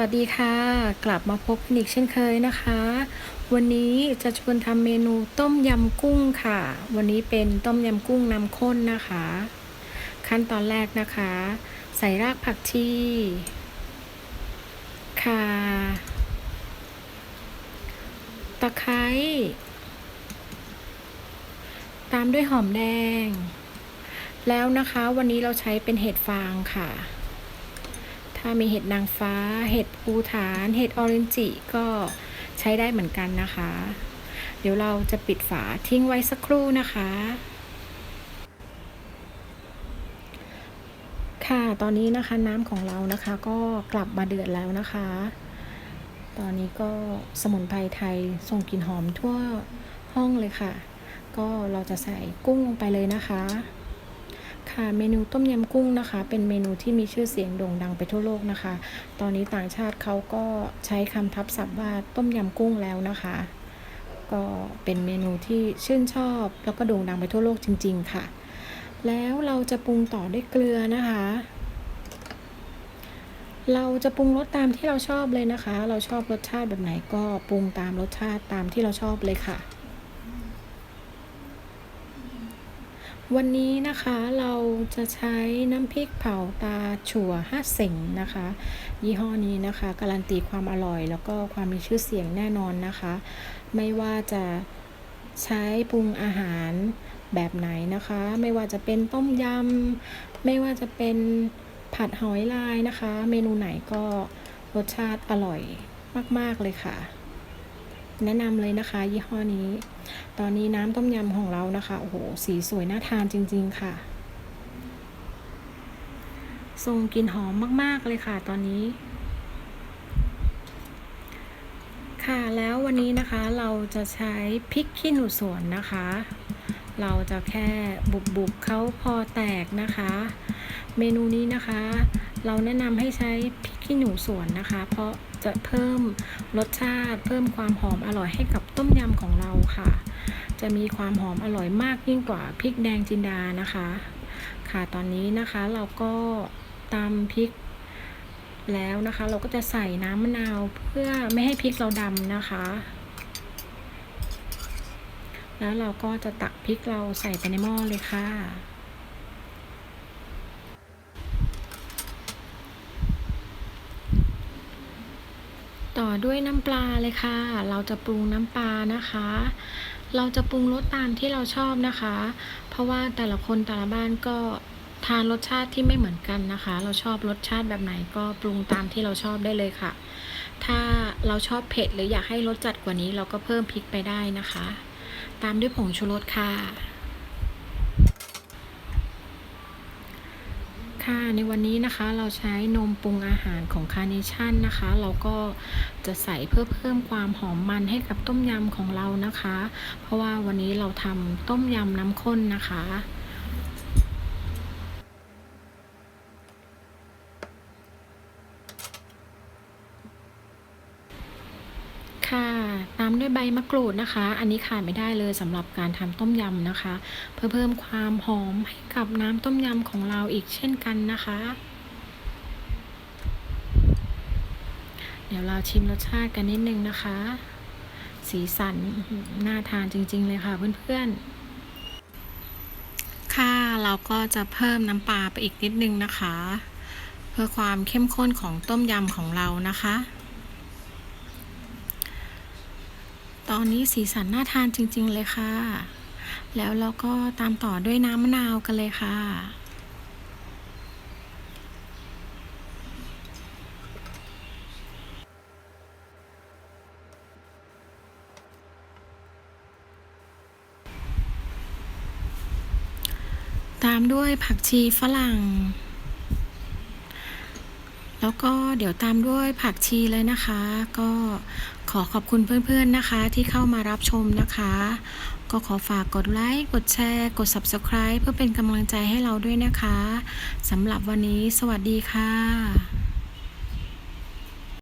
วัสดีค่ะ กลับมาพบกันอีกเช่นเคยนะคะ วันนี้จะชวนทำเมนูต้มยำกุ้งค่ะ วันนี้เป็นต้มยำกุ้งน้ำข้นนะคะ ขั้นตอนแรกนะคะ ใส่รากผักชีข่าตะไคร้ตามด้วยหอมแดง แล้วนะคะวันนี้เราใช้เป็นเห็ดฟางค่ะ ถ้ามีเห็ดนางฟ้า เห็ดภูฐาน เห็ดออเรนจิก็ใช้ได้เหมือนกันนะคะ เดี๋ยวเราจะปิดฝาทิ้งไว้สักครู่นะคะ ค่ะตอนนี้นะคะน้ำของเรานะคะก็กลับมาเดือดแล้วนะคะ ตอนนี้ก็สมุนไพรไทยส่งกลิ่นหอมทั่วห้องเลยค่ะ ก็เราจะใส่กุ้งลงไปเลยนะคะ ค่ะเมนูต้มยำกุ้งนะคะ เป็นเมนูที่มีชื่อเสียงโด่งดังไปทั่วโลกนะคะ ตอนนี้ต่างชาติเขาก็ใช้คำทับศัพท์ว่าต้มยำกุ้งแล้วนะคะ ก็เป็นเมนูที่ชื่นชอบ แล้วก็โด่งดังไปทั่วโลกจริง ๆ ค่ะ แล้วเราจะปรุงต่อด้วยเกลือนะคะ เราจะปรุงรสตามที่เราชอบเลยนะคะ เราชอบรสชาติแบบไหนก็ปรุงตามรสชาติตามที่เราชอบเลยค่ะ วันนี้นะคะเราจะใช้น้ำพริกเผาตาถั่วห้าเสงนะคะ ยี่ห้อนี้นะคะการันตีความอร่อย แล้วก็ความมีชื่อเสียงแน่นอนนะคะ ไม่ว่าจะใช้ปรุงอาหารแบบไหนนะคะ ไม่ว่าจะเป็นต้มยำไม่ว่าจะเป็นผัดหอยลายนะคะ เมนูไหนก็รสชาติอร่อยมาก ๆ เลยค่ะ แนะนำเลยนะคะ ยี่ห้อนี้ ตอนนี้น้ำต้มยำของเรานะคะ โอ้โห สีสวยน่าทานจริง ๆ ค่ะ ทรงกลิ่นหอมมาก ๆ เลยค่ะ ตอนนี้ ค่ะ แล้ววันนี้นะคะเราจะใช้พริกขี้หนูสวนนะคะ เราจะแค่บุบๆเขาพอแตกนะคะ เมนูนี้นะคะ เราแนะนำให้ใช้พริกขี้หนูสวนนะคะ เพราะจะเพิ่มรสชาติ เพิ่มความหอมอร่อยให้กับต้มยำของเราค่ะ จะมีความหอมอร่อยมากยิ่งกว่าพริกแดงจินดานะคะ ค่ะตอนนี้นะคะเราก็ตำพริกแล้วนะคะ เราก็จะใส่น้ำมะนาวเพื่อไม่ให้พริกเราดำนะคะ แล้วเราก็จะตักพริกเราใส่ไปในหม้อเลยค่ะ ต่อด้วยน้ำปลาเลยค่ะ เราจะปรุงน้ำปลานะคะ เราจะปรุงรสตามที่เราชอบนะคะ เพราะว่าแต่ละคนแต่ละบ้านก็ทานรสชาติที่ไม่เหมือนกันนะคะ เราชอบรสชาติแบบไหนก็ปรุงตามที่เราชอบได้เลยค่ะ ถ้าเราชอบเผ็ดหรืออยากให้รสจัดกว่านี้ เราก็เพิ่มพริกไปได้นะคะ ตามด้วยผงชูรสค่ะ ค่ะในวันนี้นะคะเราใช้นมปรุงอาหารของคาร์เนชั่นนะคะ เราก็จะใส่เพื่อเพิ่มความหอมมันให้กับต้มยำของเรานะคะ เพราะว่าวันนี้เราทำต้มยำน้ำข้นนะคะ ค่ะ ตามด้วยใบมะกรูดนะคะ อันนี้ขาดไม่ได้เลยสำหรับการทำต้มยำนะคะ เพื่อเพิ่มความหอมให้กับน้ำต้มยำของเราอีกเช่นกันนะคะ เดี๋ยวเราชิมรสชาติกันนิดนึงนะคะ สีสันน่าทานจริง ๆ เลยค่ะเพื่อนๆ ค่ะเราก็จะเพิ่มน้ำปลาไปอีกนิดนึงนะคะ เพื่อความเข้มข้นของต้มยำของเรานะคะ ตอนนี้สีสันน่าทานจริง ๆ เลยค่ะ แล้วเราก็ตามต่อด้วยน้ำมะนาวกันเลยค่ะตามด้วยผักชีฝรั่ง แล้วก็เดี๋ยวตามด้วยผักชีเลยนะคะ ก็ขอขอบคุณเพื่อนๆนะคะที่เข้ามารับชมนะคะ ก็ขอฝากกดไลค์กดแชร์ กด Subscribe เพื่อเป็นกำลังใจให้เราด้วยนะคะสำหรับวันนี้สวัสดีค่ะ